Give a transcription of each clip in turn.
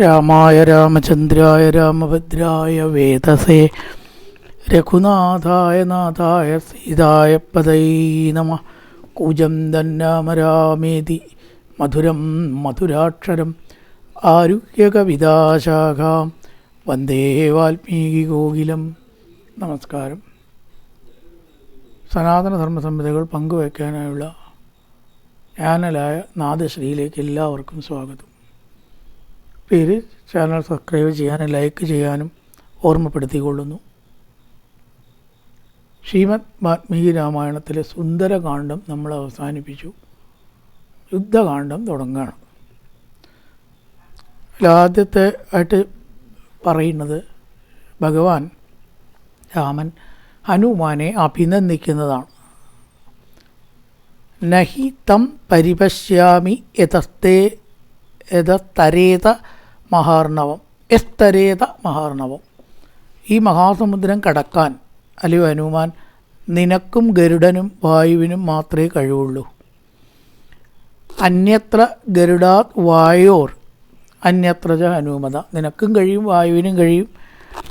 രാമായ രാമചന്ദ്രായ രാമഭദ്രായ വേദസേ. രഘുനാഥായ നാഥായ സീതായ പദൈ നമ. കൂജം തന്നാമരാമേതി മധുരം മധുരാക്ഷരം. ആരുഗ്യകവിതാശാഖാം വന്ദേ വാൽമീകി ഗോകിലം. നമസ്കാരം. സനാതനധർമ്മ സംഹിതകൾ പങ്കുവയ്ക്കാനായുള്ള ചാനലായ നാദശ്രീയിലേക്ക് എല്ലാവർക്കും സ്വാഗതം. പേര് ചാനൽ സബ്സ്ക്രൈബ് ചെയ്യാനും ലൈക്ക് ചെയ്യാനും ഓർമ്മപ്പെടുത്തിക്കൊള്ളുന്നു. ശ്രീമദ് വാൽമീകി രാമായണത്തിലെ സുന്ദരകാന്ഡം നമ്മൾ അവസാനിപ്പിച്ചു. യുദ്ധകാന്ഡം തുടങ്ങുകയാണ് ആദ്യത്തെ ആയിട്ട് പറയുന്നത് ഭഗവാൻ രാമൻ ഹനുമാനെ അഭിനന്ദിക്കുന്നതാണ്. നഹി തം പരിപശ്യാമി യതസ്തേ യതസ്തരേത മഹാർണവം. എസ്തരേത മഹാർണവം. ഈ മഹാസമുദ്രം കടക്കാൻ അല്ലയോ ഹനുമാൻ നിനക്കും ഗരുഡനും വായുവിനും മാത്രമേ കഴിവുള്ളൂ. അന്യത്ര ഗരുഡാത് വായോർ അന്യത്ര ച ഹനുമത. നിനക്കും കഴിയും വായുവിനും കഴിയും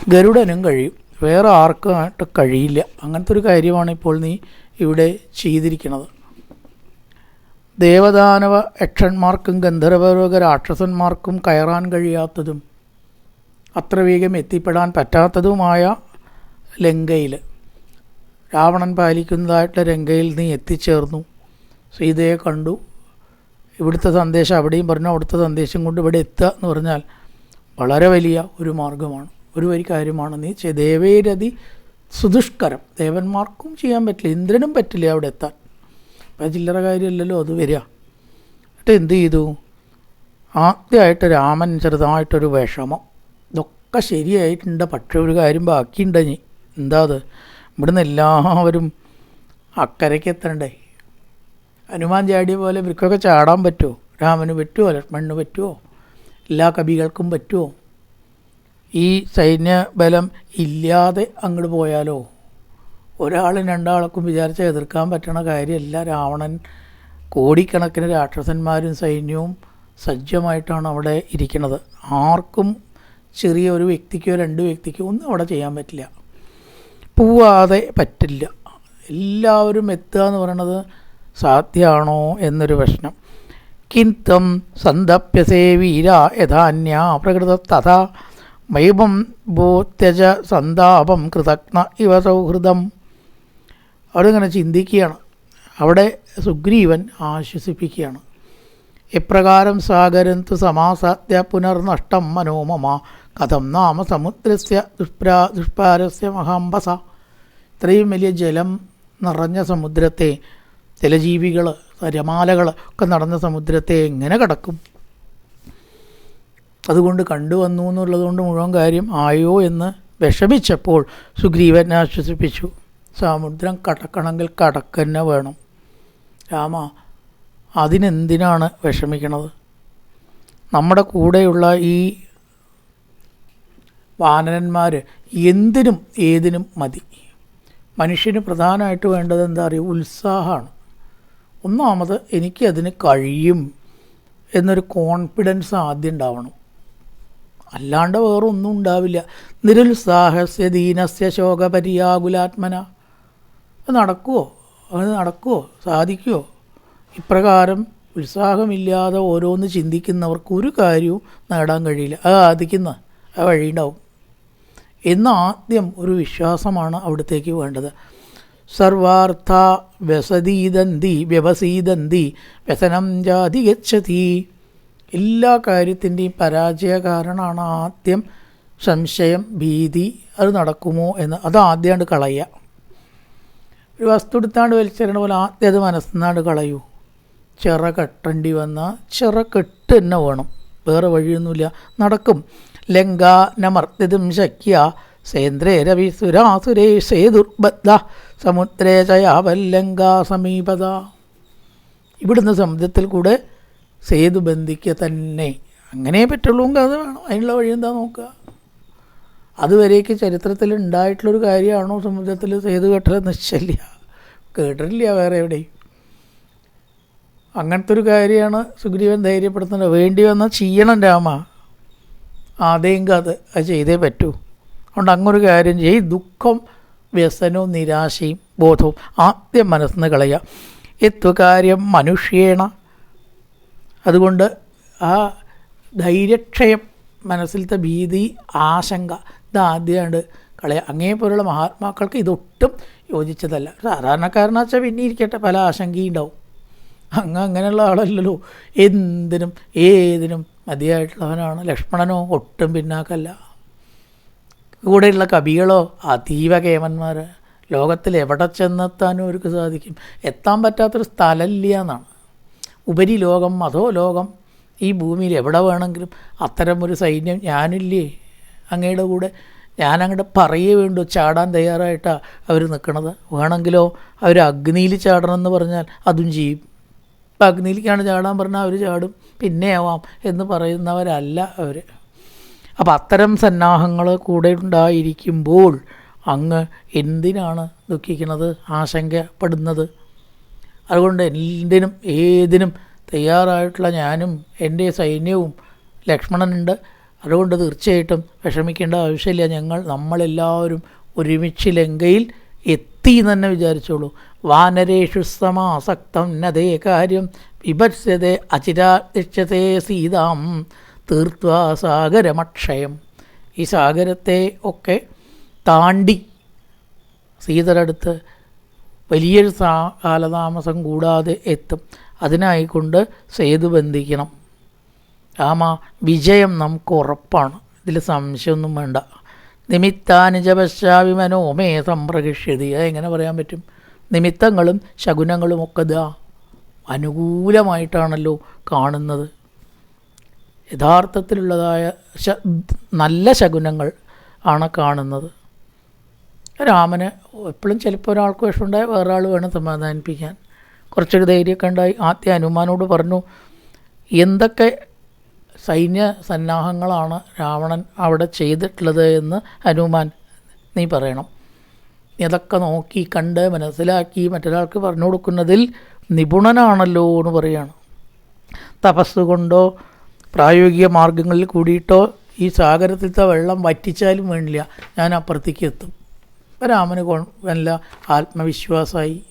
ഗരുഡനും കഴിയും. വേറെ ആർക്കുമായിട്ട് കഴിയില്ല. അങ്ങനത്തെ ഒരു കാര്യമാണ് ഇപ്പോൾ നീ ഇവിടെ ചെയ്തിരിക്കുന്നത്. ദേവദാനവ യക്ഷന്മാർക്കും ഗന്ധർവരോഗ രാക്ഷസന്മാർക്കും കയറാൻ കഴിയാത്തതും അത്ര വേഗം എത്തിപ്പെടാൻ പറ്റാത്തതുമായ ലങ്കയിൽ. രാവണൻ പാലിക്കുന്നതായിട്ടുള്ള ലങ്കയിൽ നീ എത്തിച്ചേർന്നു. സീതയെ കണ്ടു. ഇവിടുത്തെ സന്ദേശം അവിടെയും പറഞ്ഞു. അവിടുത്തെ സന്ദേശം കൊണ്ട് ഇവിടെ എത്തുക എന്ന് പറഞ്ഞാൽ വളരെ വലിയ ഒരു മാർഗമാണ്. ഒരു വലിയ കാര്യമാണ് നീ ദേവേരതി സുദുഷ്കരം. ദേവന്മാർക്കും ചെയ്യാൻ പറ്റില്ല. ഇന്ദ്രനും പറ്റില്ല അവിടെ എത്താൻ. അപ്പം ചില്ലറ കാര്യമല്ലല്ലോ അത് വരിക. എന്നിട്ട് എന്ത് ചെയ്തു? ആദ്യമായിട്ട് രാമൻ ചെറുതായിട്ടൊരു വിഷമം. ഇതൊക്കെ ശരിയായിട്ടുണ്ട് പക്ഷേ ഒരു കാര്യം ബാക്കിയുണ്ട് ഇനി. എന്താ അത്? ഇവിടുന്ന് എല്ലാവരും അക്കരയ്ക്ക് എത്തണ്ടേ? ഹനുമാൻ ചാടിയ പോലെ ഇവർക്കൊക്കെ ചാടാൻ പറ്റുമോ രാമന് പറ്റുമോ ലക്ഷ്മണന് പറ്റുമോ എല്ലാ കവികൾക്കും പറ്റുമോ ഈ സൈന്യബലം ഇല്ലാതെ അങ്ങോട്ട് പോയാലോ? ഒരാളും രണ്ടാൾക്കും വിചാരിച്ച എതിർക്കാൻ പറ്റണ കാര്യമല്ല. രാവണൻ കോടിക്കണക്കിന് രാക്ഷസന്മാരും സൈന്യവും സജ്ജമായിട്ടാണ് അവിടെ ഇരിക്കുന്നത്. ആർക്കും ചെറിയ ഒരു വ്യക്തിക്കോ രണ്ട് വ്യക്തിക്കോ ഒന്നും അവിടെ ചെയ്യാൻ പറ്റില്ല. പോവാതെ പറ്റില്ല. എല്ലാവരും എത്തുക എന്ന് പറയുന്നത് സാധ്യമാണോ എന്നൊരു പ്രശ്നം. കിന്തം സന്തപ്യസേ വീര യഥാന്യ പ്രകൃത തഥാ മൈബം ഭൂത്യജ സന്താപം കൃതജ്ഞ ഇവ സൗഹൃദം. അവരിങ്ങനെ ചിന്തിക്കുകയാണ്. അവിടെ സുഗ്രീവൻ ആശ്വസിപ്പിക്കുകയാണ്. എപ്രകാരം സാഗരന്തു സമാസാദ്യ പുനർനഷ്ടം മനോമമ കഥം നാമ സമുദ്രസ്യ ദുഷ്പ്രാ ദുഷ്പാരസ്യ മഹാംബസ. ഇത്രയും വലിയ ജലം നിറഞ്ഞ സമുദ്രത്തെ ജലജീവികൾ തിരമാലകൾ ഒക്കെ നടന്ന സമുദ്രത്തെ എങ്ങനെ കടക്കും? അതുകൊണ്ട് കണ്ടുവന്നു എന്നുള്ളതുകൊണ്ട് മുഴുവൻ കാര്യം ആയോ എന്ന് വിഷമിച്ചപ്പോൾ സുഗ്രീവനെ ആശ്വസിപ്പിച്ചു. സമുദ്രം കടക്കണമെങ്കിൽ കടക്കന്നെ വേണം. രാമ അതിനെന്തിനാണ് വിഷമിക്കണത്? നമ്മുടെ കൂടെയുള്ള ഈ വാനരന്മാർ എന്തിനും ഏതിനും മതി. മനുഷ്യന് പ്രധാനമായിട്ട് വേണ്ടത് എന്താ അറിയുക ഉത്സാഹമാണ്. ഒന്നാമത് എനിക്ക് എനിക്കതിന് കഴിയും എന്നൊരു കോൺഫിഡൻസ് ആദ്യം ഉണ്ടാവണം. അല്ലാണ്ട് വേറെ ഒന്നും ഉണ്ടാവില്ല. നിരുത്സാഹസ്യ ദീനസ്യ ശോകപര്യാകുലാത്മന. നടക്കുമോ അത് നടക്കുമോ സാധിക്കുമോ ഇപ്രകാരം ഉത്സാഹമില്ലാതെ ഓരോന്ന് ചിന്തിക്കുന്നവർക്ക് ഒരു കാര്യവും നേടാൻ കഴിയില്ല. അത് സാധിക്കുന്ന ആ വഴിയുണ്ടാവും. എന്ന ആദ്യം ഒരു വിശ്വാസമാണ് അവിടത്തേക്ക് വേണ്ടത്. സർവാർത്ഥ വ്യസതീതന്തി വ്യവസീതന്തി വ്യസനം ജാതി ഗച്ഛതി എല്ലാ കാര്യത്തിന്റെയും പരാജയ കാരണമാണ് ആദ്യം സംശയം ഭീതി അത് നടക്കുമോ എന്ന്. അത് ആദ്യമായിട്ട് കളയുക. ഒരു വസ്തു എടുത്താണ്ട് വലിച്ചെറിയണ പോലെ ആദ്യം അത് മനസ്സിനാണ്ട് കളയൂ. ചിറ കെട്ടേണ്ടി വന്നാൽ ചിറ കെട്ട് തന്നെ വേണം. വേറെ വഴിയൊന്നുമില്ല. നടക്കും. ലങ്ക നമർത്തിതും ശക്യ. സേന്ദ്രേ രവി സുരാസുരേ സേതുർബദ്ധ സമുദ്രേ ചയാവല്ലങ്ക സമീപത. ഇവിടുന്ന് സമുദ്രത്തിൽ കൂടെ സേതു ബന്ധിക്കുക തന്നെ. അങ്ങനെ പറ്റുള്ളൂ. അത് വേണം. അതിനുള്ള വഴി എന്താ നോക്കുക? അതുവരേക്ക് ചരിത്രത്തിൽ ഉണ്ടായിട്ടുള്ളൊരു കാര്യമാണോ സമുദ്രത്തിൽ സേതു കെട്ടൽ നിശ്ചയില്ല കേട്ടിട്ടില്ല വേറെ എവിടെയും. അങ്ങനത്തെ ഒരു കാര്യമാണ് സുഗ്രീവൻ ധൈര്യപ്പെടുത്തുന്നത്. വേണ്ടി വന്നാൽ ചെയ്യണം രാമ. ആദ്യം അത് അത് ചെയ്തേ പറ്റൂ. അതുകൊണ്ട് അങ്ങൊരു കാര്യം ഈ ദുഃഖം വ്യസനവും നിരാശയും ബോധവും ആദ്യം മനസ്സിന്ന് കളയുക. എത്വകാര്യം മനുഷ്യേണ. അതുകൊണ്ട് ആ ധൈര്യക്ഷയം മനസ്സിലത്തെ ഭീതി ആശങ്ക ഇതാദ്യമായിട്ട് അങ്ങേ പോലുള്ള മഹാത്മാക്കൾക്ക് ഇതൊട്ടും യോജിച്ചതല്ല. സാധാരണക്കാരനെന്ന് വെച്ചാൽ പിന്നെ ഇരിക്കട്ടെ പല ആശങ്കയും ഉണ്ടാവും. അങ്ങ് അങ്ങനെയുള്ള ആളല്ലല്ലോ. എന്തിനും ഏതിനും മതിയായിട്ടുള്ളവനാണ്. ലക്ഷ്മണനോ ഒട്ടും പിന്നാക്കല്ല. കൂടെയുള്ള കവികളോ അതീവ കേമന്മാർ ലോകത്തിൽ എവിടെ ചെന്നെത്താനും അവർക്ക് സാധിക്കും. എത്താൻ പറ്റാത്തൊരു സ്ഥലമില്ല എന്നാണ് ഉപരി ലോകം അതോ ലോകം. ഈ ഭൂമിയിൽ എവിടെ വേണമെങ്കിലും അത്തരം ഒരു സൈന്യം ഞാനില്ലേ? അങ്ങയുടെ കൂടെ ഞാനങ്ങോട്ട് പറയേ വേണ്ടു. ചാടാൻ തയ്യാറായിട്ടാണ് അവർ നിൽക്കണത് വേണമെങ്കിലോ അവർ അഗ്നിയിൽ ചാടണം എന്ന് പറഞ്ഞാൽ അതും ചെയ്യും. ഇപ്പം അഗ്നിയിലേക്കാണ് ചാടാൻ പറഞ്ഞാൽ അവർ ചാടും. പിന്നെയാവാം എന്ന് പറയുന്നവരല്ല അവർ അപ്പം അത്തരം സന്നാഹങ്ങൾ കൂടെ ഉണ്ടായിരിക്കുമ്പോൾ അങ്ങ് എന്തിനാണ് ദുഃഖിക്കുന്നത് ആശങ്കപ്പെടുന്നത്? അതുകൊണ്ട് എന്തിനും ഏതിനും തയ്യാറായിട്ടുള്ള ഞാനും എന്റെ സൈന്യവും ലക്ഷ്മണനുണ്ട്. അതുകൊണ്ട് തീർച്ചയായിട്ടും വിഷമിക്കേണ്ട ആവശ്യമില്ല. ഞങ്ങൾ നമ്മളെല്ലാവരും ഒരുമിച്ച് ലങ്കയിൽ എത്തി തന്നെ വിചാരിച്ചോളൂ. വാനരേഷു സമാസക്തം നതേ കാര്യം. വിഭത്സ്യതേ അചിരാദിഷ്യത്തെ സീതാം തീർത്വാ സാഗരമക്ഷയം. ഈ സാഗരത്തെ ഒക്കെ താണ്ടി സീതരടുത്ത് വലിയൊരു കാലതാമസം കൂടാതെ എത്തും. അതിനായിക്കൊണ്ട് സേതു ബന്ധിക്കണം. രാമ വിജയം നമുക്ക് ഉറപ്പാണ്. ഇതിൽ സംശയമൊന്നും വേണ്ട. നിമിത്താനുജ പശ്ചാവി മനോമേ എങ്ങനെ പറയാൻ പറ്റും? നിമിത്തങ്ങളും ശകുനങ്ങളും ഒക്കെ ഇതാ അനുകൂലമായിട്ടാണല്ലോ കാണുന്നത്. യഥാർത്ഥത്തിലുള്ളതായ നല്ല ശകുനങ്ങൾ ആണ് കാണുന്നത്. രാമന് എപ്പോഴും ചിലപ്പോൾ ഒരാൾക്ക് വിഷമുണ്ടായി വേറെ ആൾ വേണം സമാധാനിപ്പിക്കാൻ. കുറച്ചൊരു ധൈര്യമൊക്കെ ഉണ്ടായി. ആദ്യം ഹനുമാനോട് പറഞ്ഞു എന്തൊക്കെ സൈന്യ സന്നാഹങ്ങളാണ് രാവണൻ അവിടെ ചെയ്തിട്ടുള്ളത് എന്ന് ഹനുമാൻ നീ പറയണം. ഇതൊക്കെ നോക്കി കണ്ട് മനസ്സിലാക്കി മറ്റൊരാൾക്ക് പറഞ്ഞു കൊടുക്കുന്നതിൽ നിപുണനാണല്ലോ എന്ന് പറയാണ്. തപസ് കൊണ്ടോ പ്രായോഗിക മാർഗങ്ങളിൽ കൂടിയിട്ടോ ഈ സാഗരത്തിലത്തെ വെള്ളം വറ്റിച്ചാലും വേണ്ടില്ല. ഞാൻ അപ്പുറത്തേക്ക് എത്തും. രാമന് നല്ല ആത്മവിശ്വാസമായി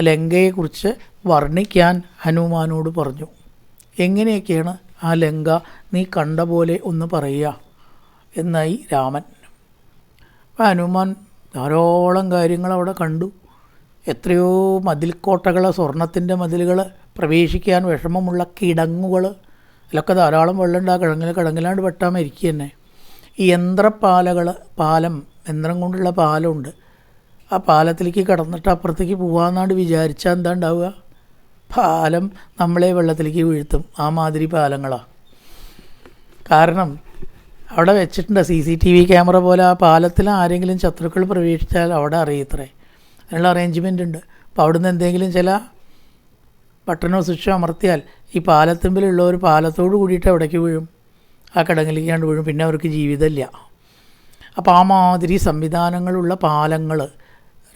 ലങ്കയെക്കുറിച്ച് വർണിക്കാൻ ഹനുമാനോട് പറഞ്ഞു. എങ്ങനെയൊക്കെയാണ് ആ ലങ്ക നീ കണ്ട പോലെ ഒന്ന് പറയുക? എന്നായി രാമൻ. ഹനുമാൻ ധാരാളം കാര്യങ്ങൾ അവിടെ കണ്ടു. എത്രയോ മതിൽക്കോട്ടകൾ സ്വർണത്തിന്റെ മതിലുകൾ പ്രവേശിക്കാൻ വിഷമമുള്ള കിടങ്ങുകൾ അതിലൊക്കെ ധാരാളം വെള്ളം ഉണ്ട് ആ കിടങ്ങിൽ കിടങ്ങിലാണ്ട് വെട്ടാൻ മരിക്കുക തന്നെ ഈ യന്ത്രപ്പാലകൾ പാലം യന്ത്രം കൊണ്ടുള്ള പാലമുണ്ട്. ആ പാലത്തിലേക്ക് കടന്നിട്ട് അപ്പുറത്തേക്ക് പോകാമെന്നാണ്ട് വിചാരിച്ചാൽ എന്താ ഉണ്ടാവുക? പാലം നമ്മളെ വെള്ളത്തിലേക്ക് വീഴ്ത്തും. ആ മാതിരി പാലങ്ങളാണ് കാരണം അവിടെ വെച്ചിട്ടുണ്ട് C C T V camera പോലെ ആ പാലത്തിൽ ആരെങ്കിലും ശത്രുക്കൾ പ്രവേശിച്ചാൽ അവിടെ അറിയത്രേ അതിനുള്ള അറേഞ്ച്മെന്റ് ഉണ്ട്. അപ്പോൾ അവിടുന്ന് എന്തെങ്കിലും ചില പട്ടണോ സ്വിച്ചോ അമർത്തിയാൽ ഈ പാലത്തുമ്പിലുള്ളവർ പാലത്തോട് കൂടിയിട്ട് അവിടേക്ക് വീഴും. ആ കിടങ്ങിലേക്കാണ്ട് വീഴും. പിന്നെ അവർക്ക് ജീവിതമില്ല. അപ്പോൾ ആ മാതിരി സംവിധാനങ്ങളുള്ള പാലങ്ങൾ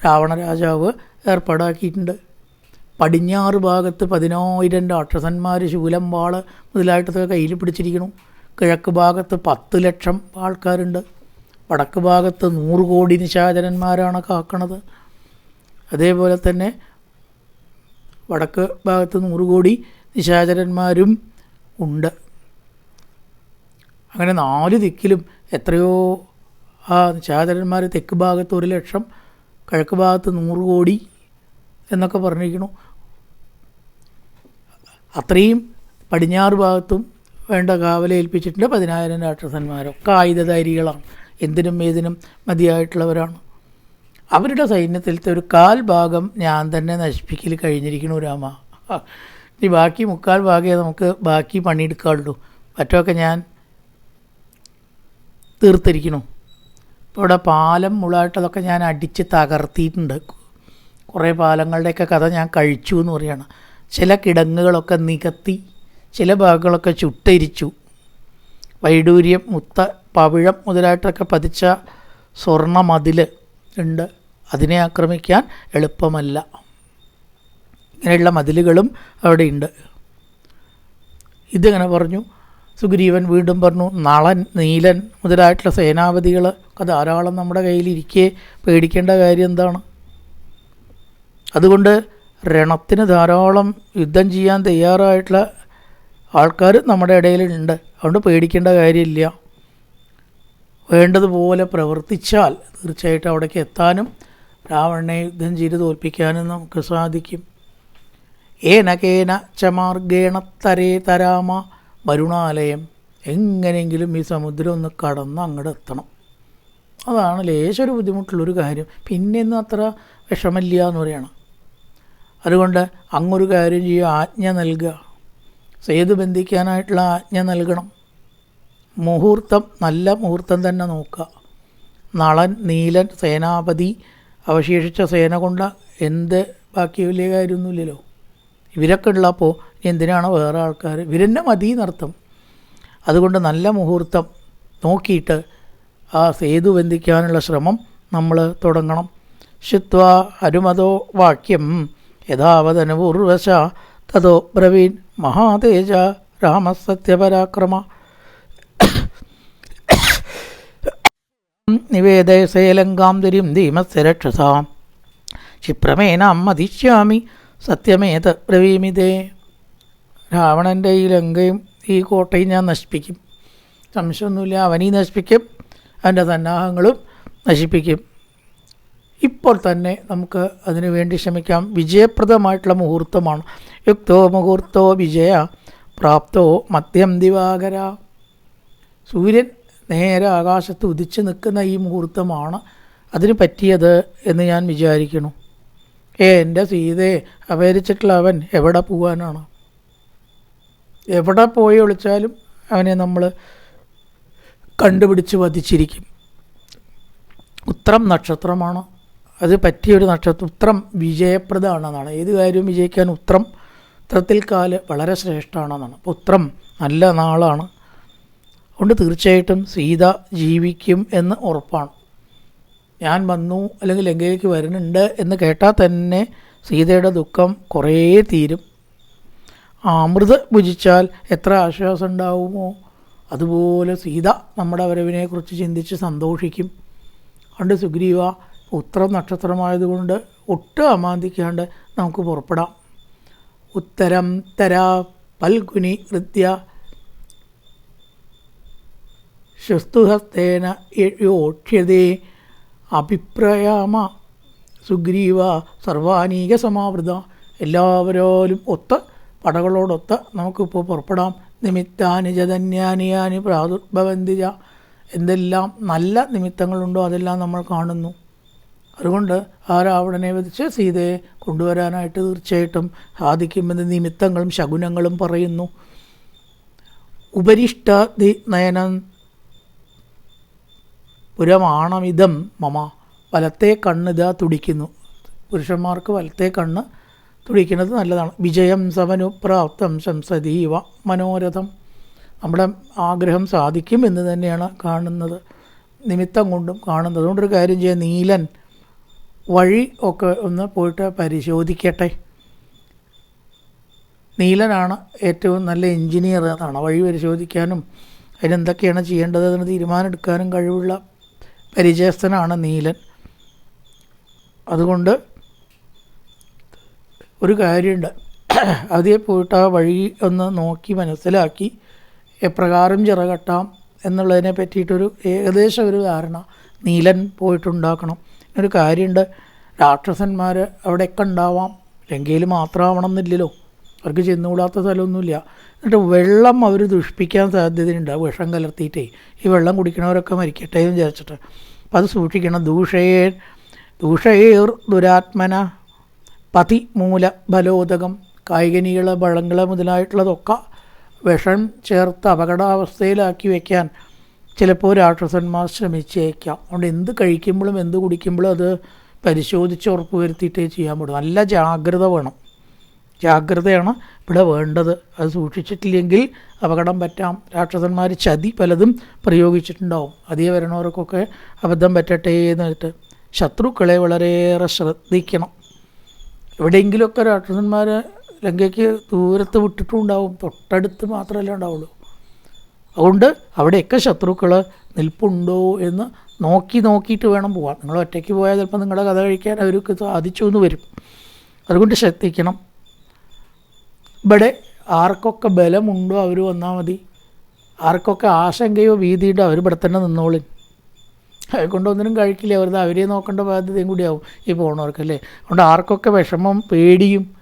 രാവണരാജാവ് ഏർപ്പാടാക്കിയിട്ടുണ്ട്. പടിഞ്ഞാറ് ഭാഗത്ത് പതിനായിരം രാക്ഷസന്മാർ ശൂലം വാൾ മുതലായിട്ടൊക്കെ കയ്യിൽ പിടിച്ചിരിക്കുന്നു. കിഴക്ക് ഭാഗത്ത് പത്ത് ലക്ഷം ആൾക്കാരുണ്ട്. വടക്ക് ഭാഗത്ത് നൂറ് കോടി നിശാചരന്മാരാണ് കാക്കണത്. അതേപോലെ തന്നെ വടക്ക് ഭാഗത്ത് നൂറ് കോടി നിശാചരന്മാരും ഉണ്ട്. അങ്ങനെ നാല് ദിക്കിലും എത്രയോ ആ നിശാചരന്മാർ തെക്ക് ഭാഗത്ത് ഒരു ലക്ഷം കിഴക്ക് ഭാഗത്ത് നൂറ് കോടി എന്നൊക്കെ പറഞ്ഞിരിക്കണു അത്രയും പടിഞ്ഞാറ് ഭാഗത്തും വേണ്ട കാവലേൽപ്പിച്ചിട്ടുണ്ട് പതിനായിരം രാക്ഷസന്മാരൊക്കെ ആയുധധാരികളാണ്. എന്തിനും ഏതിനും മതിയായിട്ടുള്ളവരാണ്. അവരുടെ സൈന്യത്തിലത്തെ ഒരു കാൽ ഭാഗം ഞാൻ തന്നെ നശിപ്പിക്കൽ കഴിഞ്ഞിരിക്കണു രാമ. ഇനി ബാക്കി മുക്കാൽ ഭാഗമേ നമുക്ക് ബാക്കി പണിയെടുക്കാറുള്ളൂ മറ്റൊക്കെ ഞാൻ തീർത്തിരിക്കണു ഇപ്പോൾ ഇവിടെ പാലം മുളായിട്ടതൊക്കെ ഞാൻ അടിച്ച് തകർത്തിയിട്ടുണ്ട്. കുറേ പാലങ്ങളുടെയൊക്കെ കഥ ഞാൻ കഴിച്ചു എന്ന് പറയുകയാണ് ചില കിടങ്ങുകളൊക്കെ നികത്തി ചില ഭാഗങ്ങളൊക്കെ ചുട്ടരിച്ചു. വൈഡൂര്യം മുത്ത പവിഴം മുതലായിട്ടൊക്കെ പതിച്ച സ്വർണ മതിൽ ഉണ്ട്. അതിനെ ആക്രമിക്കാൻ എളുപ്പമല്ല. ഇങ്ങനെയുള്ള മതിലുകളും അവിടെയുണ്ട് ഇതിങ്ങനെ പറഞ്ഞു. സുഗ്രീവൻ വീണ്ടും പറഞ്ഞു നളൻ നീലൻ മുതലായിട്ടുള്ള സേനാപതികൾ ഒക്കെ ധാരാളം നമ്മുടെ കയ്യിലിരിക്കെ. പേടിക്കേണ്ട കാര്യം എന്താണ്? അതുകൊണ്ട് രണത്തിന് ധാരാളം യുദ്ധം ചെയ്യാൻ തയ്യാറായിട്ടുള്ള ആൾക്കാർ നമ്മുടെ ഇടയിലുണ്ട്. അതുകൊണ്ട് പേടിക്കേണ്ട കാര്യമില്ല. വേണ്ടതുപോലെ പ്രവർത്തിച്ചാൽ തീർച്ചയായിട്ടും അവിടേക്ക് എത്താനും രാവണനെ യുദ്ധം ചെയ്ത് തോൽപ്പിക്കാനും നമുക്ക് സാധിക്കും. ഏനകേന ചമാർഗേണ തരേ തരാമ വരുണാലയം. എങ്ങനെയെങ്കിലും ഈ സമുദ്രം ഒന്ന് കടന്ന് അങ്ങോട്ട് എത്തണം. അതാണ് ലേശൊരു ബുദ്ധിമുട്ടുള്ളൊരു കാര്യം. പിന്നെയൊന്നും അത്ര വിഷമില്ല എന്ന് പറയണം. അതുകൊണ്ട് അങ്ങൊരു കാര്യം ചെയ്യുക ആജ്ഞ നൽകുക. സേതു ബന്ധിക്കാനായിട്ടുള്ള ആജ്ഞ നൽകണം. മുഹൂർത്തം നല്ല മുഹൂർത്തം തന്നെ നോക്കുക. നളൻ നീലൻ സേനാപതി അവശേഷിച്ച സേന കൊണ്ട് എന്ത് ബാക്കി വലിയ കാര്യമൊന്നുമില്ലല്ലോ. ഇവരൊക്കെ ഉള്ളപ്പോൾ എന്തിനാണ് വേറെ ആൾക്കാർ? ഇവരെന്നെ മതി എന്നർത്ഥം. അതുകൊണ്ട് നല്ല മുഹൂർത്തം നോക്കിയിട്ട് ആ സേതു ബന്ധിക്കാനുള്ള ശ്രമം നമ്മൾ തുടങ്ങണം. ശുത്വ അരുമതോ വാക്യം. യഥാവതനുപൂർവശ തതോ ബ്രവീൻ മഹാതേജ രാമസത്യപരാക്രമ. നിവേദയസേലങ്കാം തിരിം ധീമസ്യ രക്ഷസാം. ക്ഷിപ്രമേനാം മതിഷ്യാമി സത്യമേത ബ്രവീമിതേ. രാവണന്റെ ഈ ലങ്കയും ഈ കോട്ടയും ഞാൻ നശിപ്പിക്കും. സംശയമൊന്നുമില്ല അവനീ നശിപ്പിക്കും അവന്റെ സന്നാഹങ്ങളും നശിപ്പിക്കും. ഇപ്പോൾ തന്നെ നമുക്ക് അതിനു വേണ്ടി ശ്രമിക്കാം. വിജയപ്രദമായിട്ടുള്ള മുഹൂർത്തമാണ്. യുക്തോ മുഹൂർത്തോ വിജയ പ്രാപ്തോ മദ്യം ദിവാകര. സൂര്യൻ നേരെ ആകാശത്ത് ഉദിച്ച് നിൽക്കുന്ന ഈ മുഹൂർത്തമാണ് അതിന് പറ്റിയത് എന്ന് ഞാൻ വിചാരിക്കുന്നു. ഏ എന്റെ സീതയെ അപഹരിച്ചിട്ടുള്ള അവൻ എവിടെ പോകാനാണ് എവിടെ പോയി ഒളിച്ചാലും അവനെ നമ്മൾ കണ്ടുപിടിച്ച് വധിച്ചിരിക്കും. ഉത്രം നക്ഷത്രമാണ്. അത് പറ്റിയൊരു നക്ഷത്രം ഉത്രം വിജയപ്രദമാണെന്നാണ്. ഏത് കാര്യവും വിജയിക്കാൻ ഉത്രം ഉത്രത്തിൽ കാൽ വളരെ ശ്രേഷ്ഠമാണെന്നാണ്. അപ്പോൾ ഉത്രം നല്ല നാളാണ്. അതുകൊണ്ട് തീർച്ചയായിട്ടും സീത ജീവിക്കും എന്ന് ഉറപ്പാണ്. ഞാൻ വന്നു അല്ലെങ്കിൽ ലങ്കയിലേക്ക് വരുന്നുണ്ട് എന്ന് കേട്ടാൽ തന്നെ സീതയുടെ ദുഃഖം കുറേ തീരും. അമൃത് ഭുജിച്ചാൽ എത്ര ആശ്വാസം ഉണ്ടാവുമോ? അതുപോലെ സീത നമ്മുടെ വരവിനെക്കുറിച്ച് ചിന്തിച്ച് സന്തോഷിക്കും. അതുകൊണ്ട് സുഗ്രീവ ഉത്തരം നക്ഷത്രമായതുകൊണ്ട് ഒട്ടും അമാന്തിക്കാണ്ട് നമുക്ക് പുറപ്പെടാം. ഉത്തരം തര പൽഗുനി ഹൃദ്യ. ശസ്തുഹസ്തേന യോക്ഷ്യതേ അഭിപ്രായമ. സുഗ്രീവ സർവാനീക സമാവൃത. എല്ലാവരോലും ഒത്ത് പടകളോടൊത്ത് നമുക്കിപ്പോൾ പുറപ്പെടാം. നിമിത്താനി ജതന്യാനിയാനി പ്രാദുർഭവന്തിജ എന്തെല്ലാം നല്ല നിമിത്തങ്ങളുണ്ടോ അതെല്ലാം നമ്മൾ കാണുന്നു. അതുകൊണ്ട് ആ രാവണനെ വധിച്ച് സീതയെ കൊണ്ടുവരാനായിട്ട് തീർച്ചയായിട്ടും സാധിക്കുമെന്ന് നിമിത്തങ്ങളും ശകുനങ്ങളും പറയുന്നു. ഉപരിഷ്ടാധി നയനം പുരമാണമിതം മമ. വലത്തെ കണ്ണ് ഇതാ തുടിക്കുന്നു. പുരുഷന്മാർക്ക് വലത്തെ കണ്ണ് തുടിക്കുന്നത് നല്ലതാണ്. വിജയം സമനുപ്രാപ്തം ശംസതീവ മനോരഥം. നമ്മുടെ ആഗ്രഹം സാധിക്കും എന്ന് തന്നെയാണ് കാണുന്നത്. നിമിത്തം കൊണ്ടും കാണുന്നത്. അതുകൊണ്ടൊരു കാര്യം ചെയ്യാം. നീലൻ വഴി ഒക്കെ ഒന്ന് പോയിട്ട് പരിശോധിക്കട്ടെ. നീലനാണ് ഏറ്റവും നല്ല എഞ്ചിനീയർ എന്നാണ്. വഴി പരിശോധിക്കാനും അതിനെന്തൊക്കെയാണ് ചെയ്യേണ്ടത് അതിന് തീരുമാനമെടുക്കാനും കഴിവുള്ള പരിചയസ്ഥനാണ് നീലൻ. അതുകൊണ്ട് ഒരു കാര്യമുണ്ട്. അതേ പോയിട്ട് ആ വഴി ഒന്ന് നോക്കി മനസ്സിലാക്കി എപ്രകാരം ചിറകട്ടാം എന്നുള്ളതിനെ പറ്റിയിട്ടൊരു ഏകദേശം ഒരു ധാരണ നീലൻ പോയിട്ടുണ്ടാക്കണം. ഒരു കാര്യമുണ്ട് രാക്ഷസന്മാർ അവിടെയൊക്കെ ഉണ്ടാവാം. ലങ്കയിൽ മാത്രമാവണം എന്നില്ലല്ലോ അവർക്ക് ചെന്നുകൂടാത്ത സ്ഥലമൊന്നുമില്ല. എന്നിട്ട് വെള്ളം അവർ ദുഷിപ്പിക്കാൻ സാധ്യതയുണ്ട്. വിഷം കലർത്തിയിട്ടേ ഈ വെള്ളം കുടിക്കണവരൊക്കെ മരിക്കട്ടെ എന്ന് വിചാരിച്ചിട്ട്. അപ്പം അത് സൂക്ഷിക്കണം. ദൂഷേ ദൂഷയേർ ദുരാത്മന പതി മൂല ബലോദകം കായികനികൾ വളങ്ങൾ മുതലായിട്ടുള്ളതൊക്കെ വിഷം ചേർത്ത് അപകടാവസ്ഥയിലാക്കി വയ്ക്കാൻ ചിലപ്പോൾ രാക്ഷസന്മാർ ശ്രമിച്ചേക്കാം. അതുകൊണ്ട് എന്ത് കഴിക്കുമ്പോഴും എന്ത് കുടിക്കുമ്പോഴും അത് പരിശോധിച്ച് ഉറപ്പ് വരുത്തിയിട്ടേ ചെയ്യാൻ പറ്റും. നല്ല ജാഗ്രത വേണം. ജാഗ്രതയാണ് ഇവിടെ വേണ്ടത്. അത് സൂക്ഷിച്ചിട്ടില്ലെങ്കിൽ അപകടം പറ്റാം. രാക്ഷസന്മാർ ചതി പലതും പ്രയോഗിച്ചിട്ടുണ്ടാവും. അതേ വരണവർക്കൊക്കെ അബദ്ധം പറ്റട്ടെ എന്നിട്ട് ശത്രുക്കളെ വളരെയേറെ ശ്രദ്ധിക്കണം. എവിടെയെങ്കിലുമൊക്കെ രാക്ഷസന്മാർ ലങ്കയ്ക്ക് ദൂരത്ത് വിട്ടിട്ടും ഉണ്ടാവും തൊട്ടടുത്ത് മാത്രമല്ല ഉണ്ടാവുള്ളൂ. അതുകൊണ്ട് അവിടെയൊക്കെ ശത്രുക്കൾ നിൽപ്പുണ്ടോ എന്ന് നോക്കി നോക്കിയിട്ട് വേണം പോകാൻ നിങ്ങൾ ഒറ്റയ്ക്ക് പോയാൽ ചിലപ്പോൾ നിങ്ങളുടെ കഥ കഴിക്കാൻ അവർക്ക് സാധിച്ചു എന്ന് വരും. അതുകൊണ്ട് ശ്രദ്ധിക്കണം. ഇവിടെ ആർക്കൊക്കെ ബലമുണ്ടോ അവർ വന്നാൽ മതി. ആർക്കൊക്കെ ആശങ്കയോ ഭീതിയുണ്ടോ അവർ ഇവിടെ തന്നെ നിന്നോളിൻ അതുകൊണ്ട് ഒന്നിനും കഴിക്കില്ല. അവരുടെ അവരെ നോക്കേണ്ട ബാധ്യതയും കൂടിയാവും ഈ പോണവർക്കല്ലേ അതുകൊണ്ട് ആർക്കൊക്കെ വിഷമം പേടിയും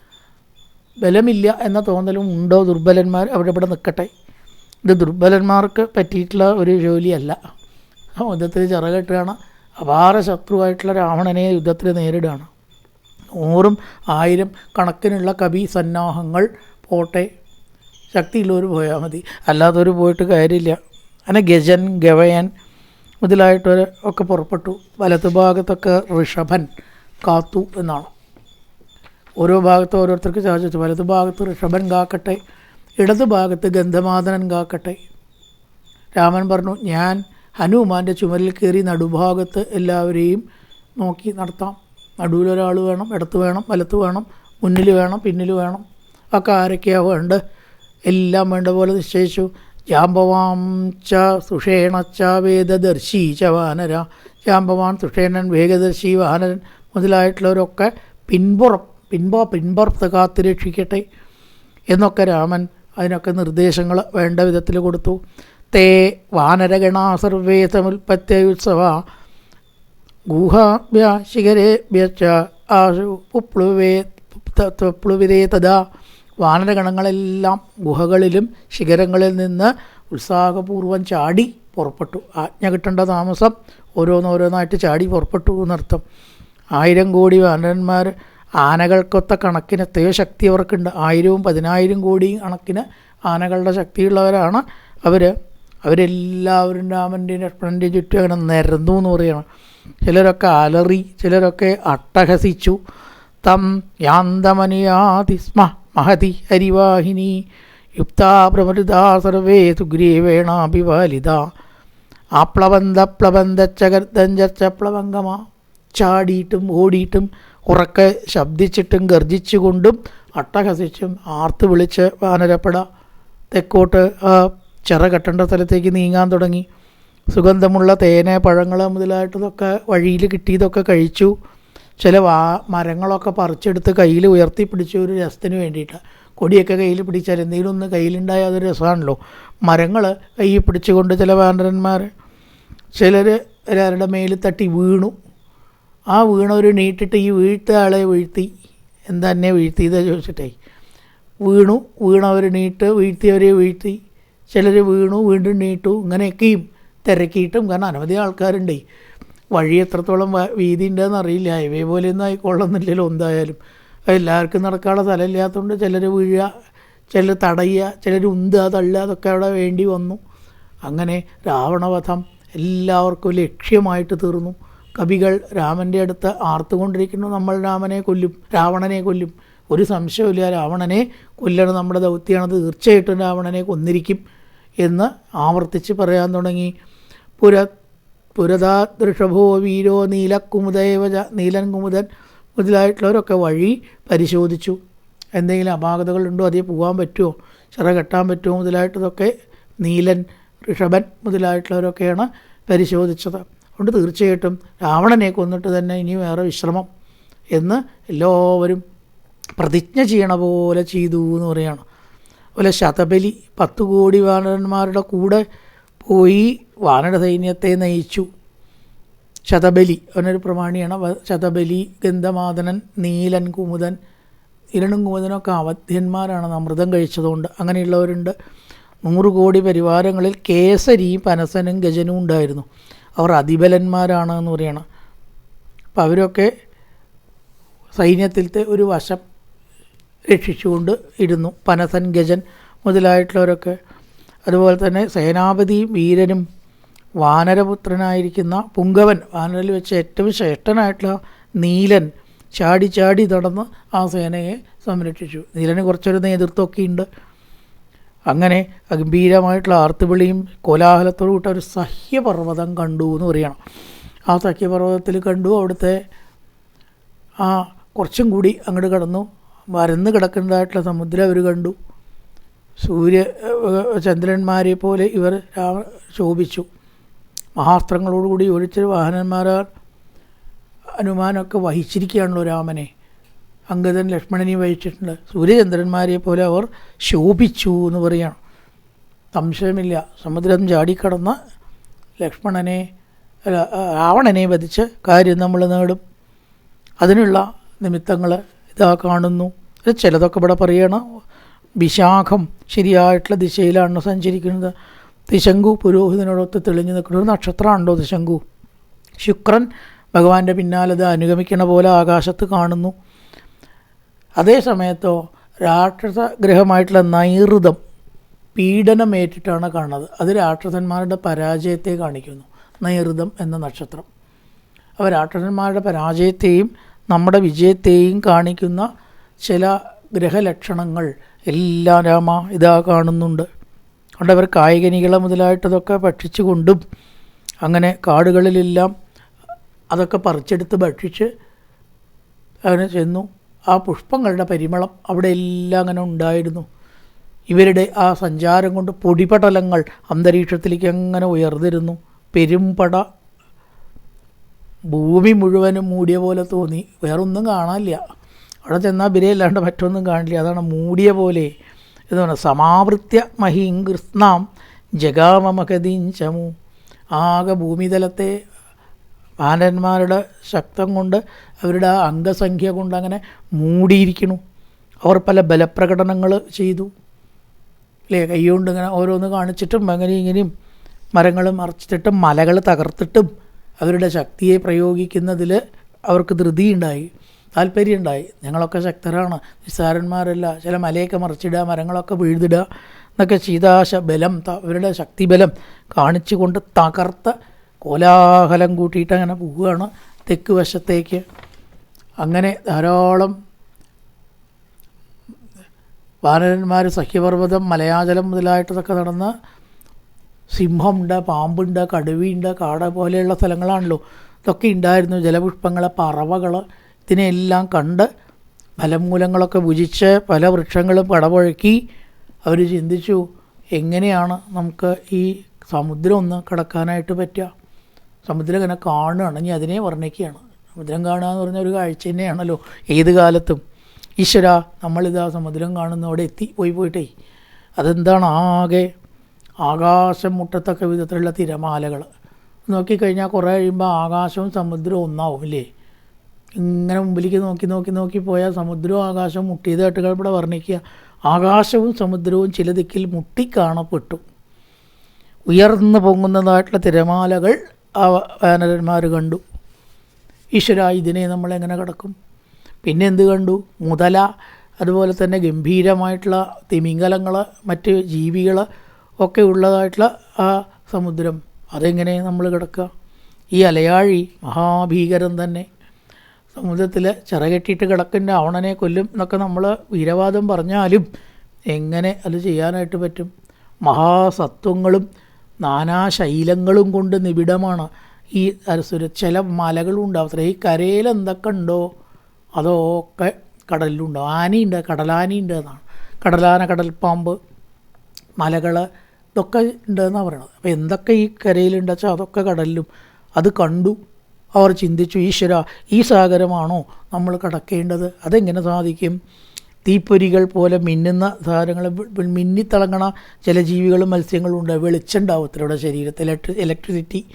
ബലമില്ല എന്ന തോന്നലും ഉണ്ടോ? ദുർബലന്മാർ അവിടെ ഇവിടെ നിൽക്കട്ടെ. ഇത് ദുർബലന്മാർക്ക് പറ്റിയിട്ടുള്ള ഒരു ജോലിയല്ല. യുദ്ധത്തിൽ ചിറകെട്ടുകയാണ്. അപാര ശത്രുവായിട്ടുള്ള രാവണനെ യുദ്ധത്തിൽ നേരിടുകയാണ്. നൂറും ആയിരം കണക്കിനുള്ള കവി സന്നാഹങ്ങൾ പോട്ടെ. ശക്തിയുള്ളവർ പോയാൽ മതി. അല്ലാത്തവർ പോയിട്ട് കാര്യമില്ല. അങ്ങനെ ഗജൻ ഗവയൻ മുതലായിട്ടവർ ഒക്കെ പുറപ്പെട്ടു. വലതുഭാഗത്തൊക്കെ ഋഷഭൻ കാത്തു എന്നാണ്. ഓരോ ഭാഗത്ത് ഓരോരുത്തർക്ക് ചാർജ് വലത് ഭാഗത്ത് ഋഷഭൻ കാക്കട്ടെ. ഇടത് ഭാഗത്ത് ഗന്ധമാദനൻ കാക്കട്ടെ. രാമൻ പറഞ്ഞു ഞാൻ ഹനുമാന്റെ ചുമരിൽ കയറി നടുഭാഗത്ത് എല്ലാവരെയും നോക്കി നടത്താം. നടുവിലൊരാൾ വേണം ഇടത്ത് വേണം വലത്ത് വേണം മുന്നിൽ വേണം പിന്നിൽ വേണം. ഒക്കെ ആരൊക്കെയാണ് വേണ്ട എല്ലാം വേണ്ട പോലെ നിശ്ചയിച്ചു. ജാമ്പവാം ച സുഷേണ ച വേദദർശി ച വാനര. ജാമ്പവാൻ സുഷേണൻ വേഗദർശി വാനരൻ മുതലായിട്ടുള്ളവരൊക്കെ പിൻപുറം പിൻപോ പിൻപുറത്ത് കാത്തു രക്ഷിക്കട്ടെ എന്നൊക്കെ രാമൻ അതിനൊക്കെ നിർദ്ദേശങ്ങൾ വേണ്ട വിധത്തിൽ കൊടുത്തു. തേ വാനരഗണാ സർവേ സമുൽപ്പത്യുത്സവ ഗൂഹാഭ്യ ശിഖരേഭ്യ ച ആശു പുപ്ലുവേ പുപ്ലുവിരേ തഥാ. വാനരഗണങ്ങളെല്ലാം ഗുഹകളിലും ശിഖരങ്ങളിൽ നിന്ന് ഉത്സാഹപൂർവം ചാടി പുറപ്പെട്ടു. ആജ്ഞ കിട്ടേണ്ട താമസം ഓരോന്നോരോന്നായിട്ട് ചാടി പുറപ്പെട്ടു എന്നർത്ഥം. ആയിരം കോടി വാനരന്മാർ ആനകൾക്കൊത്ത കണക്കിന് എത്രയോ ശക്തി അവർക്കുണ്ട്. ആയിരവും പതിനായിരം കോടി കണക്കിന് ആനകളുടെ ശക്തിയുള്ളവരാണ് അവർ അവരെല്ലാവരും രാമന്റെ ലക്ഷ്മണന്റെ ചുറ്റും അങ്ങനെ നിരന്നു എന്ന് പറയണം. ചിലരൊക്കെ അലറി ചിലരൊക്കെ അട്ടഹസിച്ചു. തം യാന്തമനിയാതിസ്മ മഹതി ഹരിവാഹിനി. യുക്താ പ്രമൃതാ സർവേ സുഗ്രീവേണാഭിവാലിത. ആപ്ലവന്ത പ്ലവന്തച്ചകർദ്ദഞ്ച പ്ലവങ്കമാ ചാടിയിട്ടും ഓടിയിട്ടും ഉറക്കെ ശബ്ദിച്ചിട്ടും ഗർജിച്ചുകൊണ്ടും അട്ടഹസിച്ചും ആർത്ത് വിളിച്ച് വാനരപ്പട തെക്കോട്ട് ആ ചിറ കെട്ടേണ്ട സ്ഥലത്തേക്ക് നീങ്ങാൻ തുടങ്ങി. സുഗന്ധമുള്ള തേന പഴങ്ങൾ മുതലായിട്ടതൊക്കെ വഴിയിൽ കിട്ടിയതൊക്കെ കഴിച്ചു. ചില വാ മരങ്ങളൊക്കെ പറിച്ചെടുത്ത് കയ്യിൽ ഉയർത്തി പിടിച്ചു ഒരു രസത്തിന് വേണ്ടിയിട്ട്. കൊടിയൊക്കെ കയ്യിൽ പിടിച്ചാൽ എന്തെങ്കിലും ഒന്ന് കയ്യിലുണ്ടായ അതൊരു രസമാണല്ലോ. മരങ്ങൾ കയ്യിൽ പിടിച്ചുകൊണ്ട് ചില വാനരന്മാർ ചിലർ എല്ലാവരുടെ മേലിൽ തട്ടി വീണു. ആ വീണവർ നീട്ടിട്ട് ഈ വീഴ്ത്ത ആളെ വീഴ്ത്തി. എന്താ എന്നെ വീഴ്ത്തിയത് ചോദിച്ചിട്ടേ. വീണു വീണവർ നീട്ട് വീഴ്ത്തിയവരെ വീഴ്ത്തി. ചിലർ വീണു വീണ്ടും നീട്ടു ഇങ്ങനെയൊക്കെയും തിരക്കിയിട്ടും കാരണം അനവധി ആൾക്കാരുണ്ട്. വഴി എത്രത്തോളം വീതി ഉണ്ടെന്ന് അറിയില്ല. ഹൈവേ പോലെയൊന്നും ആയിക്കൊള്ളുന്നില്ലല്ലോ എന്തായാലും. എല്ലാവർക്കും നടക്കാനുള്ള സ്ഥലമില്ലാത്തതുകൊണ്ട് ചിലർ വീഴുക ചിലർ തടയുക ചിലർ ഉന്തുക തള്ളുക അതൊക്കെ അവിടെ വേണ്ടി വന്നു. അങ്ങനെ രാവണവധം എല്ലാവർക്കും ലക്ഷ്യമായിട്ട് തീർന്നു. കവികൾ രാമന്റെ അടുത്ത് ആർത്തുകൊണ്ടിരിക്കുന്നു. നമ്മൾ രാമനെ കൊല്ലും രാവണനെ കൊല്ലും. ഒരു സംശയമില്ല രാവണനെ കൊല്ലണം നമ്മുടെ ദൗത്യമാണത് തീർച്ചയായിട്ടും രാവണനെ കൊന്നിരിക്കും എന്ന് ആവർത്തിച്ച് പറയാൻ തുടങ്ങി. പുര പുരതാ ദൃഷഭോ വീരോ നീലക്കുമുദേവജ നീലൻ കുമുദൻ മുതലായിട്ടുള്ളവരൊക്കെ വഴി പരിശോധിച്ചു. എന്തെങ്കിലും അപാകതകളുണ്ടോ അതേ പോകാൻ പറ്റുമോ? ചിറ കെട്ടാൻ പറ്റുമോ? മുതലായിട്ടതൊക്കെ നീലൻ ഋഷഭൻ മുതലായിട്ടുള്ളവരൊക്കെയാണ് പരിശോധിച്ചത്. അതുകൊണ്ട് തീർച്ചയായിട്ടും രാവണനെ കൊന്നിട്ട് തന്നെ ഇനി വേറെ വിശ്രമം എന്ന് എല്ലാവരും പ്രതിജ്ഞ ചെയ്യണ പോലെ ചെയ്തു എന്ന് പറയുകയാണ് അതുപോലെ ശതബലി പത്ത് കോടി വാനരന്മാരുടെ കൂടെ പോയി വാനര സൈന്യത്തെ നയിച്ചു. ശതബലി അവനൊരു പ്രമാണിയാണ്. ശതബലി ഗന്ധമാദനൻ നീലൻ കുമുദൻ ഇരണും കുമുദനൊക്കെ അവധ്യന്മാരാണ്. അമൃതം കഴിച്ചതുകൊണ്ട് അങ്ങനെയുള്ളവരുണ്ട്. നൂറ് കോടി പരിവാരങ്ങളിൽ കേസരിയും പനസനും ഗജനും ഉണ്ടായിരുന്നു. അവർ അതിബലന്മാരാണ് എന്ന് പറയണം. അപ്പം അവരൊക്കെ സൈന്യത്തിലത്തെ ഒരു വശം രക്ഷിച്ചുകൊണ്ട് ഇരുന്നു. പനസൻ ഗജൻ മുതലായിട്ടുള്ളവരൊക്കെ. അതുപോലെ തന്നെ സേനാപതിയും വീരനും വാനരപുത്രനായിരിക്കുന്ന പുങ്കവൻ വാനരിൽ വെച്ച് ഏറ്റവും ശ്രേഷ്ഠനായിട്ടുള്ള നീലൻ ചാടി ചാടി നടന്ന് ആ സേനയെ സംരക്ഷിച്ചു. നീലന് കുറച്ചൊരു നേതൃത്വമൊക്കെ ഉണ്ട് അങ്ങനെ ഗംഭീരമായിട്ടുള്ള ആർത്തുവിളിയും കോലാഹലത്തോടു കൂട്ട ഒരു സഹ്യപർവതം കണ്ടു എന്ന് പറയണം. ആ സഹ്യപർവതത്തിൽ കണ്ടു. അവിടുത്തെ ആ കുറച്ചും കൂടി അങ്ങോട്ട് കടന്നു. വരന്ന് കിടക്കുന്നതായിട്ടുള്ള സമുദ്രം അവർ കണ്ടു. സൂര്യ ചന്ദ്രന്മാരെ പോലെ ഇവർ ശോഭിച്ചു. മഹാസ്ത്രങ്ങളോടുകൂടി ഒഴിച്ചൊരു വാഹനന്മാരാൽ അനുമാനമൊക്കെ വഹിച്ചിരിക്കുകയാണല്ലോ രാമനെ. അങ്കദൻ ലക്ഷ്മണനെയും വഹിച്ചിട്ടുണ്ട്. സൂര്യചന്ദ്രന്മാരെ പോലെ അവർ ശോഭിച്ചു എന്ന് പറയണം. സംശയമില്ല. സമുദ്രം ചാടിക്കടന്ന് ലക്ഷ്മണനെ രാവണനെ വധിച്ച് കാര്യം നമ്മൾ നേടും. അതിനുള്ള നിമിത്തങ്ങൾ ഇതാ കാണുന്നു. ചിലതൊക്കെ ഇവിടെ പറയണം. വിശാഖം ശരിയായിട്ടുള്ള ദിശയിലാണ് സഞ്ചരിക്കുന്നത്. തിശങ്കു പുരോഹിതനോടൊത്ത് തെളിഞ്ഞു നിൽക്കുന്ന ഒരു നക്ഷത്രമാണല്ലോ തിശങ്കു. ശുക്രൻ ഭഗവാന്റെ പിന്നാലെ അനുഗമിക്കണ പോലെ ആകാശത്ത് കാണുന്നു. അതേ സമയത്തോ രാക്ഷസ ഗ്രഹമായിട്ടുള്ള നൈഋതം പീഡനമേറ്റിട്ടാണ് കാണുന്നത്. അത് രാക്ഷസന്മാരുടെ പരാജയത്തെ കാണിക്കുന്നു. നൈഋതം എന്ന നക്ഷത്രം. അപ്പോൾ രാക്ഷസന്മാരുടെ പരാജയത്തെയും നമ്മുടെ വിജയത്തെയും കാണിക്കുന്ന ചില ഗ്രഹലക്ഷണങ്ങൾ എല്ലാം രാമ ഇതാ കാണുന്നുണ്ട്. അതുകൊണ്ട് അവർ കായികനികളെ മുതലായിട്ടതൊക്കെ ഭക്ഷിച്ചുകൊണ്ടും അങ്ങനെ കാടുകളിലെല്ലാം അതൊക്കെ പറിച്ചെടുത്ത് ഭക്ഷിച്ച് അങ്ങനെ ചെന്നു. ആ പുഷ്പങ്ങളുടെ പരിമളം അവിടെ എല്ലാം അങ്ങനെ ഉണ്ടായിരുന്നു. ഇവരുടെ ആ സഞ്ചാരം കൊണ്ട് പൊടിപടലങ്ങൾ അന്തരീക്ഷത്തിലേക്ക് അങ്ങനെ ഉയർന്നിരുന്നു. പെരുമ്പട ഭൂമി മുഴുവനും മൂടിയ പോലെ തോന്നി. വേറൊന്നും കാണാനില്ല. അവിടെ ചെന്നാൽ ബിരയല്ലാണ്ട് മറ്റൊന്നും കാണില്ല. അതാണ് മൂടിയ പോലെ പറഞ്ഞാൽ സമാവൃത്യ മഹീം കൃഷ്ണാം ചമു. ആകെ ഭൂമിതലത്തെ വാനന്മാരുടെ ശക്തം കൊണ്ട് അവരുടെ ആ അംഗസംഖ്യ കൊണ്ട് അങ്ങനെ മൂടിയിരിക്കണു അവർ പല ബലപ്രകടനങ്ങൾ ചെയ്തു. അല്ലേ കൈകൊണ്ട് ഇങ്ങനെ ഓരോന്ന് കാണിച്ചിട്ടും അങ്ങനെ ഇങ്ങനെയും മരങ്ങൾ മറച്ചിട്ടും മലകൾ തകർത്തിട്ടും അവരുടെ ശക്തിയെ പ്രയോഗിക്കുന്നതിൽ അവർക്ക് ധൃതിയുണ്ടായി താല്പര്യമുണ്ടായി. ഞങ്ങളൊക്കെ ശക്തരാണ് നിസ്സാരന്മാരല്ല. ചില മലയൊക്കെ മറിച്ചിടുക മരങ്ങളൊക്കെ വീഴ്തിടുക എന്നൊക്കെ ചെയ്താശ ബലം അവരുടെ ശക്തിബലം കാണിച്ചുകൊണ്ട് തകർത്ത് കോലാഹലം കൂട്ടിയിട്ട് അങ്ങനെ പോവുകയാണ് തെക്ക് വശത്തേക്ക്. അങ്ങനെ ധാരാളം വാനരന്മാർ സഖ്യപർവതം മലയാചലം മുതലായിട്ടതൊക്കെ നടന്ന സിംഹമുണ്ട് പാമ്പുണ്ട് കടുവയുണ്ട് കാട പോലെയുള്ള സ്ഥലങ്ങളാണല്ലോ. ഇതൊക്കെ ഉണ്ടായിരുന്നു ജലപുഷ്പങ്ങൾ പറവകൾ ഇതിനെല്ലാം കണ്ട് ഫലമൂലങ്ങളൊക്കെ ഭുജിച്ച് പല വൃക്ഷങ്ങളും പടപുഴക്കി അവർ ചിന്തിച്ചു എങ്ങനെയാണ് നമുക്ക് ഈ സമുദ്രം ഒന്ന് കടക്കാനായിട്ട് പറ്റുക? സമുദ്രം ഇങ്ങനെ കാണുകയാണ് ഇനി അതിനെ വർണിക്കുകയാണ്. സമുദ്രം കാണുക എന്ന് പറഞ്ഞ ഒരു കാഴ്ച തന്നെയാണല്ലോ. ഏത് കാലത്തും ഈശ്വര നമ്മളിതാ സമുദ്രം കാണുന്ന അവിടെ എത്തി പോയി പോയിട്ടേ. അതെന്താണ് ആകെ ആകാശം മുട്ടത്തക്ക വിധത്തിലുള്ള തിരമാലകൾ. നോക്കിക്കഴിഞ്ഞാൽ കുറേ കഴിയുമ്പോൾ ആകാശവും സമുദ്രവും ഒന്നാവും ഇല്ലേ? ഇങ്ങനെ മുമ്പിലേക്ക് നോക്കി നോക്കി നോക്കി പോയാൽ സമുദ്രവും ആകാശവും മുട്ടിയതായിട്ട് ഇവിടെ വർണിക്കുക. ആകാശവും സമുദ്രവും ചില ദിക്കിൽ മുട്ടി കാണപ്പെട്ടു ഉയർന്നു പൊങ്ങുന്നതായിട്ടുള്ള തിരമാലകൾ ആ വാനരന്മാർ കണ്ടു. ഈശ്വര ഇതിനെ നമ്മൾ എങ്ങനെ കിടക്കും? പിന്നെ എന്ത് കണ്ടു? മുതല അതുപോലെ തന്നെ ഗംഭീരമായിട്ടുള്ള തിമിംഗലങ്ങൾ മറ്റ് ജീവികൾ ഒക്കെ ഉള്ളതായിട്ടുള്ള ആ സമുദ്രം. അതെങ്ങനെ നമ്മൾ കിടക്കുക? ഈ അലയാഴി മഹാഭീകരം തന്നെ. സമുദ്രത്തിൽ ചിറകെട്ടിയിട്ട് കിടക്കുന്ന അവണനെ കൊല്ലും എന്നൊക്കെ നമ്മൾ വീരവാദം പറഞ്ഞാലും എങ്ങനെ അത് ചെയ്യാനായിട്ട് പറ്റും? മഹാസത്വങ്ങളും നാനാശൈലങ്ങളും കൊണ്ട് നിബിഡമാണ്. ഈ അരസുര ചില മലകളും ഉണ്ടാവും. അത്ര ഈ കരയിൽ എന്തൊക്കെ ഉണ്ടോ അതൊക്കെ കടലിലുണ്ടോ ആനയുണ്ട് കടലാനയുണ്ട് എന്നാണ്. കടലാന കടൽപ്പാമ്പ് മലകൾ ഇതൊക്കെ ഉണ്ടെന്നാണ് പറയണത്. അപ്പോൾ എന്തൊക്കെ ഈ കരയിലുണ്ട് വെച്ചാൽ അതൊക്കെ കടലിലും. അത് കണ്ടു. അവർ ചിന്തിച്ചു ഈശ്വര ഈ സാഗരമാണോ നമ്മൾ കടക്കേണ്ടത്? അതെങ്ങനെ സാധിക്കും? തീപ്പൊരികൾ പോലെ മിന്നുന്ന സാധനങ്ങൾ മിന്നിത്തിളങ്ങണ ചില ജീവികളും മത്സ്യങ്ങളും ഉണ്ട്. വെളിച്ചുണ്ടാവും ഇത്രയുടെ ശരീരത്തിൽ. ഇലക്ട്രി ഇലക്ട്രിസിറ്റി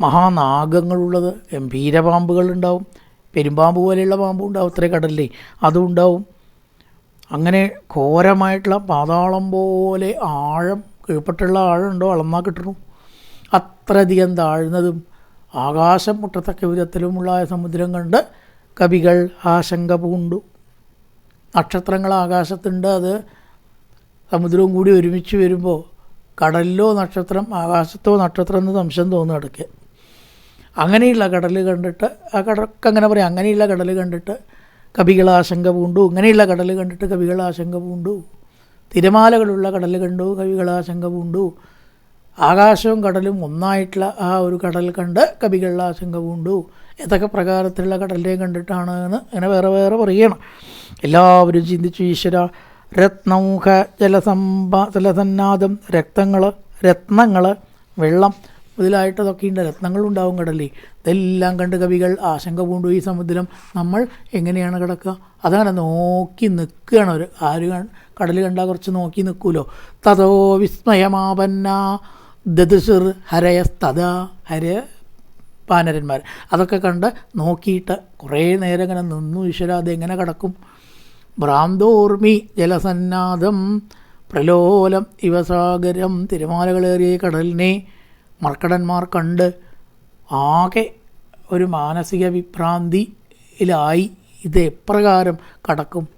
മഹാനാഗങ്ങളുള്ളത്. ഗംഭീര പാമ്പുകളുണ്ടാവും. പെരുമ്പാമ്പ് പോലെയുള്ള പാമ്പും ഉണ്ടാവും. ഇത്രയും കടലിലേ. അതും ഉണ്ടാവും. അങ്ങനെ ഘോരമായിട്ടുള്ള പാതാളം പോലെ ആഴം കീഴ്പ്പെട്ടുള്ള ആഴമുണ്ടോ അളന്നാൽ കിട്ടണു. അത്രയധികം താഴ്ന്നതും ആകാശം മുട്ടത്തക്ക വിധത്തിലുമുള്ള സമുദ്രം കണ്ട് കവികൾ ആശങ്ക പൂണ്ടു. നക്ഷത്രങ്ങൾ ആകാശത്തുണ്ട് അത് സമുദ്രവും കൂടി ഒരുമിച്ച് വരുമ്പോൾ കടലിലോ നക്ഷത്രം ആകാശത്തോ നക്ഷത്രം എന്ന് സംശയം തോന്നുന്നു ഇടയ്ക്ക്. അങ്ങനെയുള്ള കടൽ കണ്ടിട്ട് ആ കടക്ക് അങ്ങനെ പറയാം അങ്ങനെയുള്ള കടൽ കണ്ടിട്ട് കവികൾ ആശങ്ക പൂണ്ടു ഇങ്ങനെയുള്ള കടൽ കണ്ടിട്ട് കവികൾ ആശങ്ക പൂണ്ടു. തിരമാലകളുള്ള കടൽ കണ്ടു കവികൾ ആശങ്ക പൂണ്ടു. ആകാശവും കടലും ഒന്നായിട്ടുള്ള ആ ഒരു കടൽ കണ്ട് കവികൾ ആശങ്ക പൂണ്ടു. ഏതൊക്കെ പ്രകാരത്തിലുള്ള കടലിനെയും കണ്ടിട്ടാണ് എന്ന് അങ്ങനെ വേറെ വേറെ പറയണം. എല്ലാവരും ചിന്തിച്ചു ഈശ്വര രത്നൗഹ ജലസമ്പ ജലസന്നാദം രക്തങ്ങൾ രത്നങ്ങൾ വെള്ളം മുതലായിട്ടതൊക്കെ ഉണ്ട് രത്നങ്ങളുണ്ടാവും കടലിൽ. ഇതെല്ലാം കണ്ട് കവികൾ ആശങ്ക പൂണ്ടു ഈ സമുദ്രം. നമ്മൾ എങ്ങനെയാണ് കിടക്കുക അതങ്ങനെ നോക്കി നിൽക്കുകയാണ് അവർ ആര് കടൽ കണ്ടാൽ കുറച്ച് നോക്കി നിൽക്കുമല്ലോ തതോ വിസ്മയമാപന്ന ദദുസുർ ഹരയസ്തത ഹര പാനരന്മാർ. അതൊക്കെ കണ്ട് നോക്കിയിട്ട് കുറേ നേരം ഇങ്ങനെ നിന്നു ഈശ്വര അതെങ്ങനെ കിടക്കും? ഭ്രാന്തോർമി ജലസന്നാദം പ്രലോലം ഇവസാഗരം തിരമാലകളേറിയ കടലിനെ മർക്കടന്മാർ കണ്ട് ആകെ ഒരു മാനസിക വിഭ്രാന്തിയിലായി. ഇത് എപ്രകാരം കടക്കും?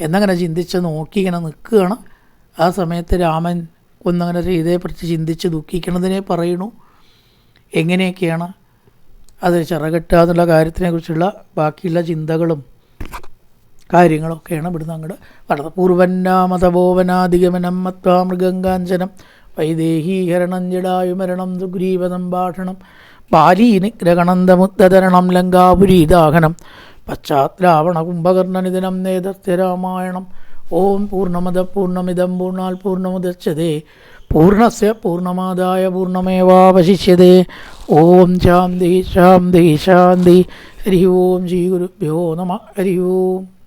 എന്നങ്ങനെ ചിന്തിച്ച് നോക്കി ഇങ്ങനെ നിൽക്കുകയാണ്. ആ സമയത്ത് രാമൻ ഒന്നങ്ങനെ ചെയ്തേപ്പറിച്ച് ചിന്തിച്ച് ദുഃഖിക്കണതിനെ പറയണു എങ്ങനെയൊക്കെയാണ് അത് ചിറകെട്ടുക എന്നുള്ള കാര്യത്തിനെക്കുറിച്ചുള്ള ബാക്കിയുള്ള ചിന്തകളും കാര്യങ്ങളൊക്കെയാണ് ഇവിടുന്ന് അങ്ങോട്ട് വളരെ പൂർവന്നാമതപോവനാധിഗമനം മത്വാ മൃഗങ്കാഞ്ചനം വൈദേഹീഹരണം ജടായുമരണം ബാലീനി ബാലീനിഗ്രഹണന്തമുദ്ധരണം ലങ്കാപുരീദാഹനം പശ്ചാത്രാവണ കുംഭകർണനിധനം നേതസ്ഥരാമായണം ഓം പൂർണമത പൂർണമിതം പൂർണാൽ പൂർണമുദച്യതേ പൂർണസ്യ പൂർണമാദായ പൂർണമേവാവശിഷ്യതേ ഓം ശാന്തി ശാന്തി ശാന്തി. ഹരി ഓം ശ്രീ ഗുരുഭ്യോ നമ. ഹരി ഓം.